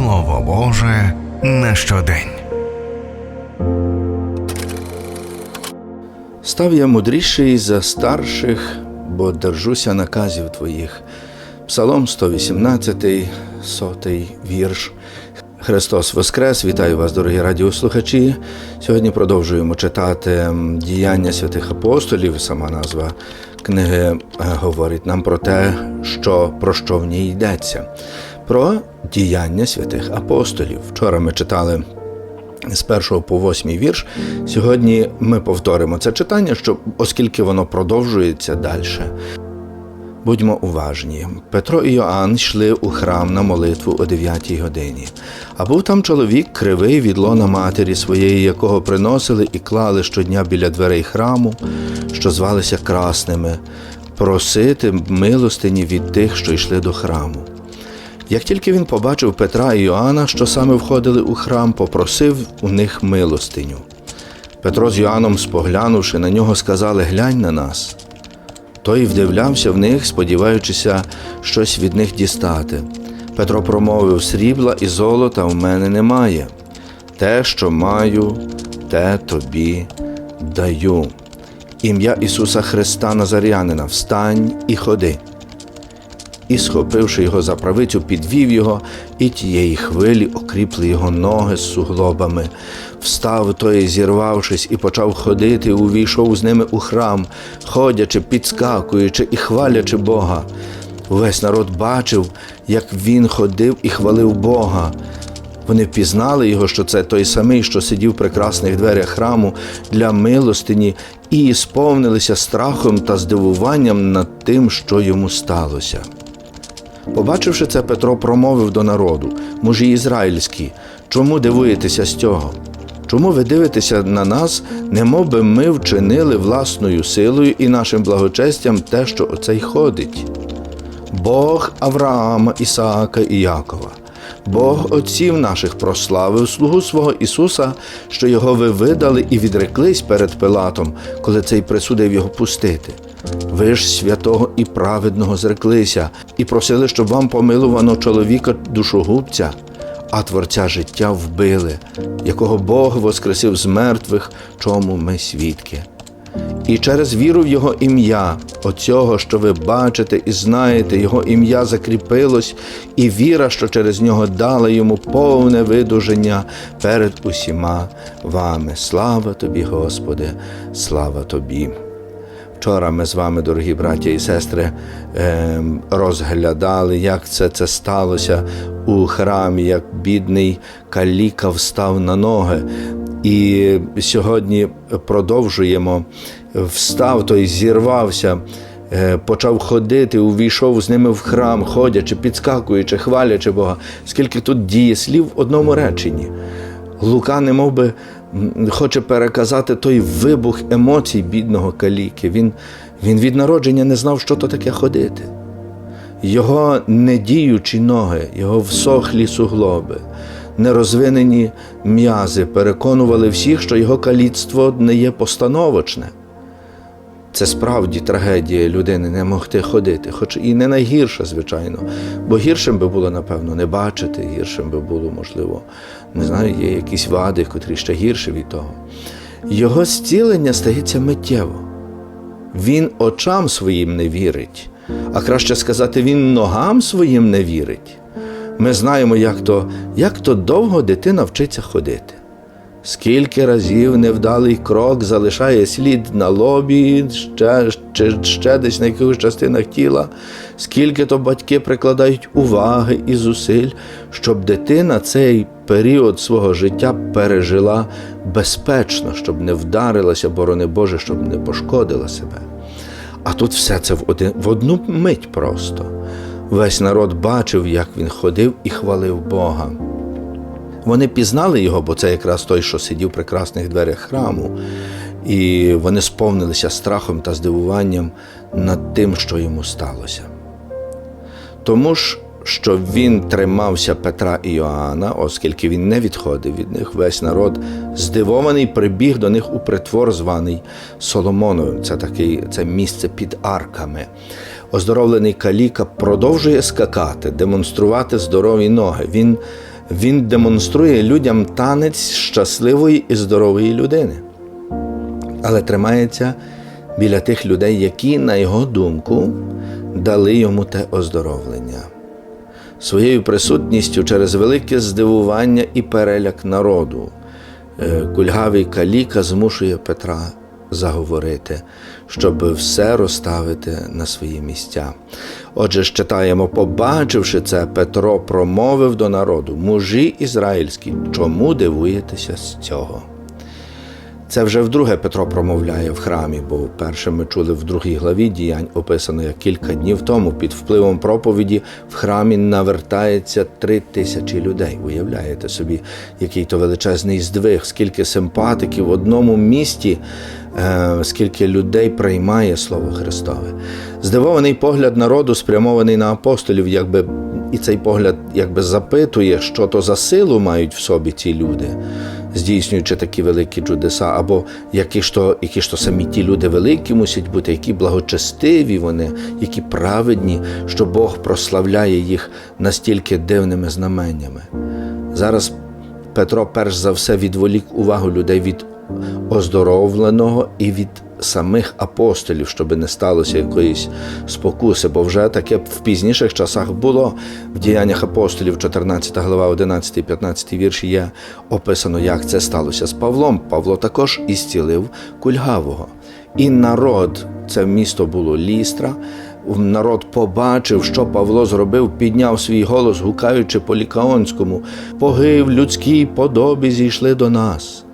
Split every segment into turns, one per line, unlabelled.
Слово Боже на щодень.
Став я мудріший за старших, бо держуся наказів твоїх. Псалом 118, сотий вірш. Христос Воскрес! Вітаю вас, дорогі радіослухачі. Сьогодні продовжуємо читати діяння святих апостолів. Сама назва книги е, говорить нам про те, що, про що в ній йдеться. Про діяння святих апостолів. Вчора ми читали з першого по восьмий вірш. Сьогодні ми повторимо це читання, щоб, оскільки воно продовжується далі. Будьмо уважні. Петро і Йоанн йшли у храм на молитву о 9 годині. А був там чоловік кривий від лона матері своєї, якого приносили і клали щодня біля дверей храму, що звалися красними, просити милостині від тих, що йшли до храму. Як тільки він побачив Петра і Йоанна, що саме входили у храм, попросив у них милостиню. Петро з Йоанном, споглянувши на нього, сказали: Глянь на нас. Той вдивлявся в них, сподіваючися щось від них дістати. Петро промовив: Срібла і золота в мене немає. Те, що маю, те тобі даю. Ім'я Ісуса Христа Назарянина, встань і ходи і, схопивши його за правицю, підвів його, і тієї хвилі окріпли його ноги з суглобами. Встав той, зірвавшись, і почав ходити, увійшов з ними у храм, ходячи, підскакуючи і хвалячи Бога. Весь народ бачив, як він ходив і хвалив Бога. Вони впізнали його, що це той самий, що сидів в прекрасних дверях храму для милостині, і сповнилися страхом та здивуванням над тим, що йому сталося. Побачивши це, Петро промовив до народу, мужі ізраїльські, чому дивуєтеся з цього? Чому ви дивитеся на нас, немов би ми вчинили власною силою і нашим благочестям те, що оцей ходить? Бог Авраама, Ісаака і Якова, Бог отців наших прославив слугу свого Ісуса, що його ви видали і відреклись перед Пилатом, коли цей присудив його пустити. Ви ж святого і праведного зреклися і просили, щоб вам помилувано чоловіка душогубця, а Творця життя вбили, якого Бог воскресив з мертвих, чому ми свідки. І через віру в Його ім'я, оцього, що ви бачите і знаєте, Його ім'я закріпилось, і віра, що через нього дала йому повне видуження перед усіма вами. Слава тобі, Господи, слава тобі. Вчора ми з вами, дорогі браття і сестри, ем, розглядали, як це це сталося у храмі, як бідний каліка встав на ноги. І сьогодні продовжуємо встав, той зірвався, е, почав ходити, увійшов з ними в храм, ходячи, підскакуючи, хвалячи Бога. Скільки тут діє слів в одному реченні. Лука, не мов би, хоче переказати той вибух емоцій бідного каліки. Він, він від народження не знав, що то таке ходити. Його недіючі ноги, його всохлі суглоби, нерозвинені м'язи переконували всіх, що його каліцтво не є постановочне. Це справді трагедія людини не могти ходити, хоч і не найгірша, звичайно. Бо гіршим би було, напевно, не бачити, гіршим би було, можливо, не знаю, є якісь вади, котрі ще гірші від того. Його зцілення стається миттєво. Він очам своїм не вірить, а краще сказати, він ногам своїм не вірить. Ми знаємо, як то, як то довго дитина вчиться ходити. Скільки разів невдалий крок залишає слід на лобі, ще, ще, ще десь на якихось частинах тіла, скільки то батьки прикладають уваги і зусиль, щоб дитина цей період свого життя пережила безпечно, щоб не вдарилася, борони Боже, щоб не пошкодила себе. А тут все це в, один, в одну мить просто. Весь народ бачив, як він ходив і хвалив Бога. Вони пізнали його, бо це якраз той, що сидів в прекрасних дверях храму, і вони сповнилися страхом та здивуванням над тим, що йому сталося. Тому ж, що він тримався Петра і Йоанна, оскільки він не відходив від них, весь народ здивований прибіг до них у притвор, званий Соломоновим. Це такий це місце під арками. Оздоровлений каліка продовжує скакати, демонструвати здорові ноги. Він Він демонструє людям танець щасливої і здорової людини, але тримається біля тих людей, які, на його думку, дали йому те оздоровлення. Своєю присутністю через велике здивування і переляк народу. е, Кульгавий каліка змушує Петра заговорити, щоб все розставити на свої місця. Отже, читаємо, побачивши це, Петро промовив до народу: мужі ізраїльські, чому дивуєтеся з цього? Це вже вдруге Петро промовляє в храмі, бо вперше ми чули в другій главі діянь, описано як кілька днів тому під впливом проповіді в храмі навертається три тисячі людей. Уявляєте собі, який то величезний здвиг, скільки симпатиків в одному місті, е, скільки людей приймає Слово Христове. Здивований погляд народу спрямований на апостолів, якби і цей погляд якби запитує, що то за силу мають в собі ці люди здійснюючи такі великі чудеса, або які ж то, які ж то самі ті люди великі мусять бути, які благочестиві вони, які праведні, що Бог прославляє їх настільки дивними знаменнями. Зараз Петро перш за все відволік увагу людей від оздоровленого і від самих апостолів, щоб не сталося якоїсь спокуси, бо вже таке в пізніших часах було в діяннях апостолів, 14 глава, 11, 15 вірші є описано, як це сталося з Павлом. Павло також ісцілив кульгавого. І народ, це місто було Лістра. Народ побачив, що Павло зробив, підняв свій голос, гукаючи по лікаонському, поги в людській подобі зійшли до нас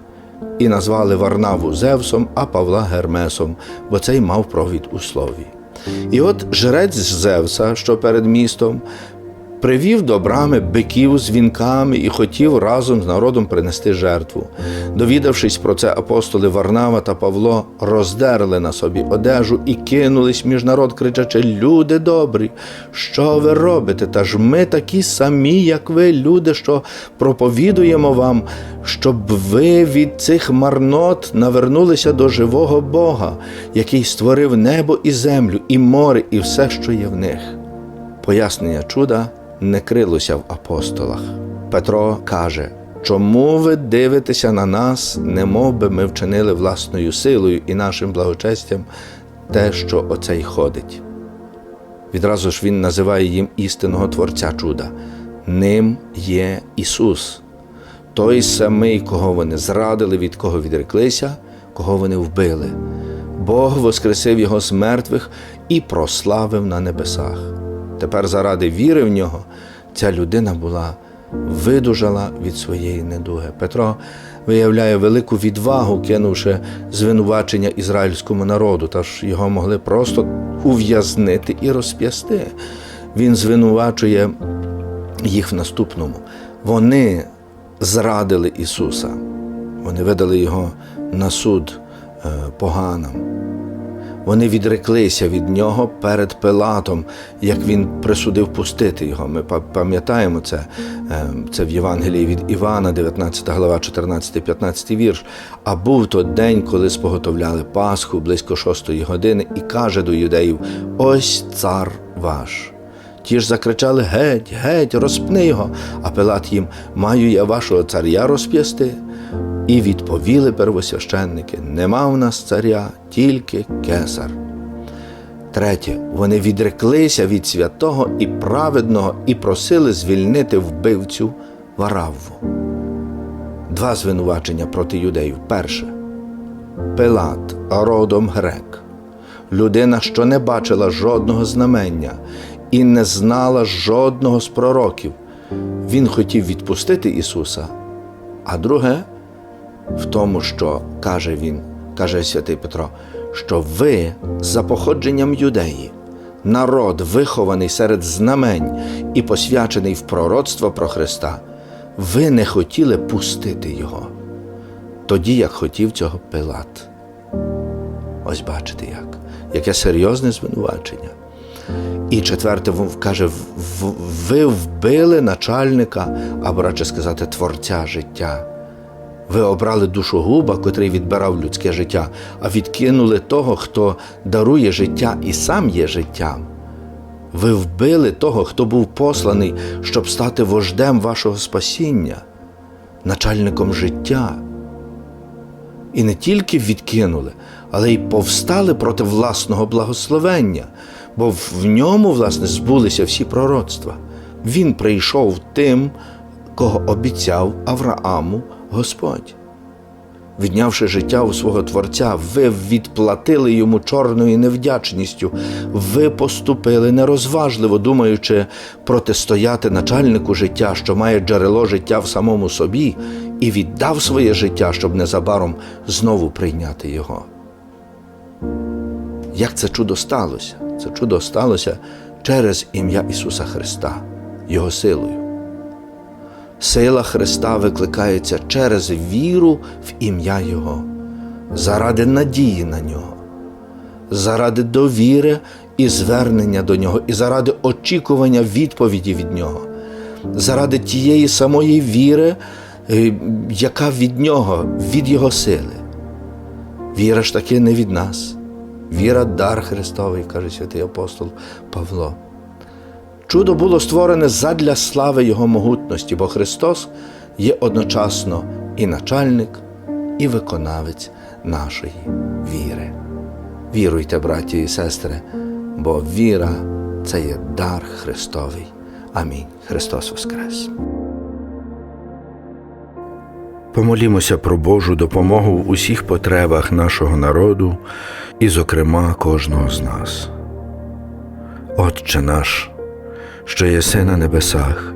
і назвали Варнаву Зевсом, а Павла Гермесом, бо цей мав провід у слові. І от жрець Зевса, що перед містом, привів до брами биків з вінками і хотів разом з народом принести жертву. Довідавшись про це, апостоли Варнава та Павло роздерли на собі одежу і кинулись між народ, кричачи: Люди добрі, що ви робите? Та ж ми такі самі, як ви, люди, що проповідуємо вам, щоб ви від цих марнот навернулися до живого Бога, який створив небо і землю, і море, і все, що є в них. Пояснення чуда не крилося в апостолах. Петро каже, чому ви дивитеся на нас, немов би ми вчинили власною силою і нашим благочестям те, що оцей ходить. Відразу ж він називає їм істинного Творця чуда. Ним є Ісус, той самий, кого вони зрадили, від кого відреклися, кого вони вбили. Бог воскресив його з мертвих і прославив на небесах. Тепер заради віри в нього ця людина була видужала від своєї недуги. Петро виявляє велику відвагу, кинувши звинувачення ізраїльському народу, та ж його могли просто ув'язнити і розп'ясти. Він звинувачує їх в наступному. Вони зрадили Ісуса, вони видали Його на суд е, поганам. Вони відреклися від нього перед Пилатом, як він присудив пустити його. Ми пам'ятаємо це. Е, Це в Євангелії від Івана, 19 глава, 14-15 вірш. А був то день, коли споготовляли Пасху близько шостої години, і каже до юдеїв: Ось цар ваш. Ті ж закричали Геть, геть, розпни його. А Пилат їм: Маю я вашого царя розп'ясти. І відповіли первосвященники: Нема в нас царя, тільки кесар. Третє, вони відреклися від святого і праведного і просили звільнити вбивцю Варавву. Два звинувачення проти юдеїв. Перше. Пилат, родом грек, людина, що не бачила жодного знамення і не знала жодного з пророків. Він хотів відпустити Ісуса. А друге, в тому, що каже він, каже святий Петро, що ви за походженням юдеї, народ, вихований серед знамень і посвячений в пророцтво про Христа, ви не хотіли пустити Його, тоді як хотів цього Пилат. Ось бачите як, яке серйозне звинувачення. І четверте, каже, ви вбили начальника, або радше сказати, творця життя. Ви обрали душогуба, котрий відбирав людське життя, а відкинули того, хто дарує життя і сам є життям. Ви вбили того, хто був посланий, щоб стати вождем вашого спасіння, начальником життя. І не тільки відкинули, але й повстали проти власного благословення, бо в ньому, власне, збулися всі пророцтва. Він прийшов тим, кого обіцяв Аврааму Господь. Віднявши життя у свого Творця, ви відплатили йому чорною невдячністю, ви поступили нерозважливо, думаючи протистояти начальнику життя, що має джерело життя в самому собі, і віддав своє життя, щоб незабаром знову прийняти його. Як це чудо сталося? Це чудо сталося через ім'я Ісуса Христа, Його силою. Сила Христа викликається через віру в ім'я Його, заради надії на нього, заради довіри і звернення до Нього, і заради очікування відповіді від Нього, заради тієї самої віри, е, яка від Нього, від Його сили. Віра ж таки не від нас. Віра дар Христовий, каже святий апостол Павло. Чудо було створене задля слави Його могутності, бо Христос є одночасно і начальник, і виконавець нашої віри. Віруйте, браті і сестри, бо віра це є дар Христовий. Амінь. Христос Воскрес! Помолімося про Божу допомогу в усіх потребах нашого народу і, зокрема, кожного з нас. Отче наш, що єси на небесах,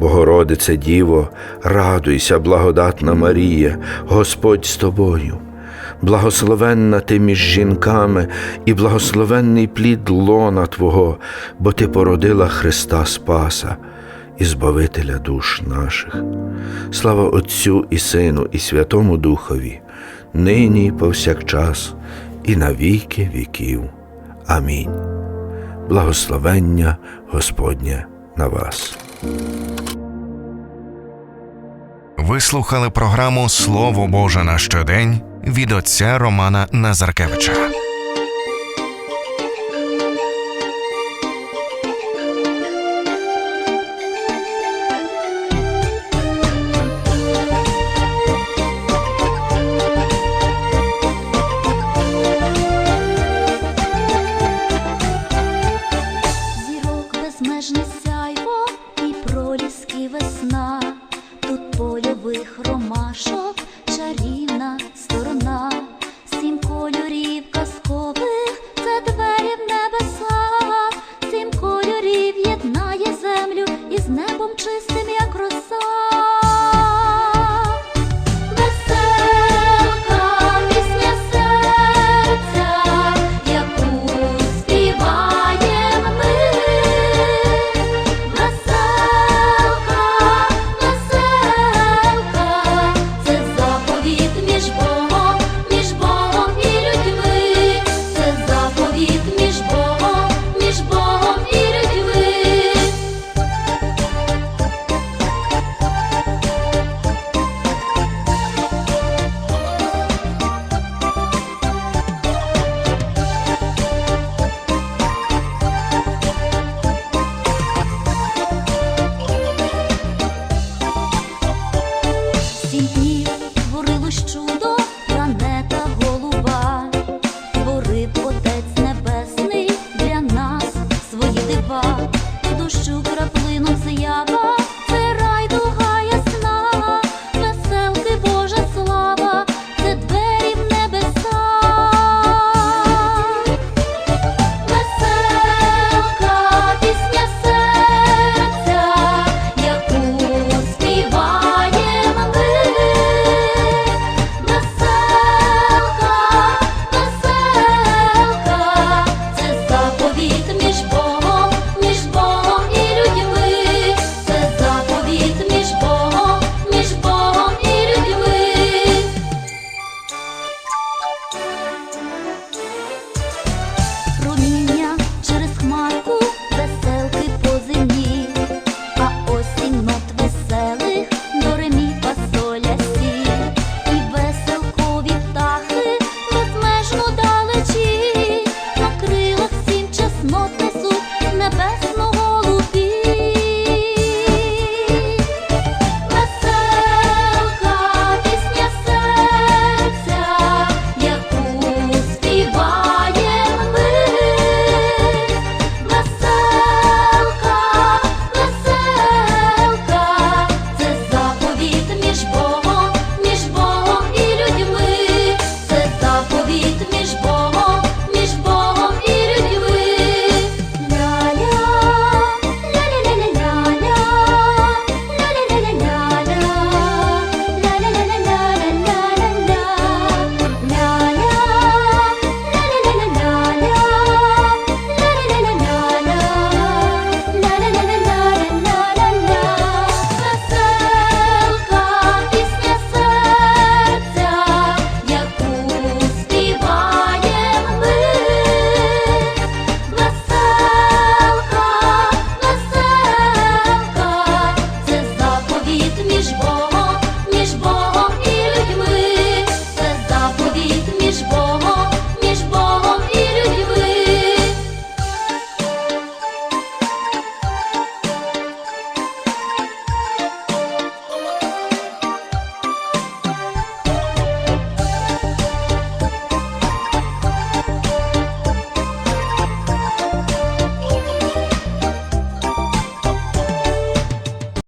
Богородице Діво, радуйся, благодатна Марія, Господь з тобою. Благословенна ти між жінками і благословенний плід лона Твого, бо Ти породила Христа Спаса і Збавителя душ наших. Слава Отцю і Сину, і Святому Духові, нині і повсякчас, і на віки віків. Амінь. Благословення Господнє на вас.
Ви слухали програму Слово Боже на щодень від отця Романа Назаркевича.
もっ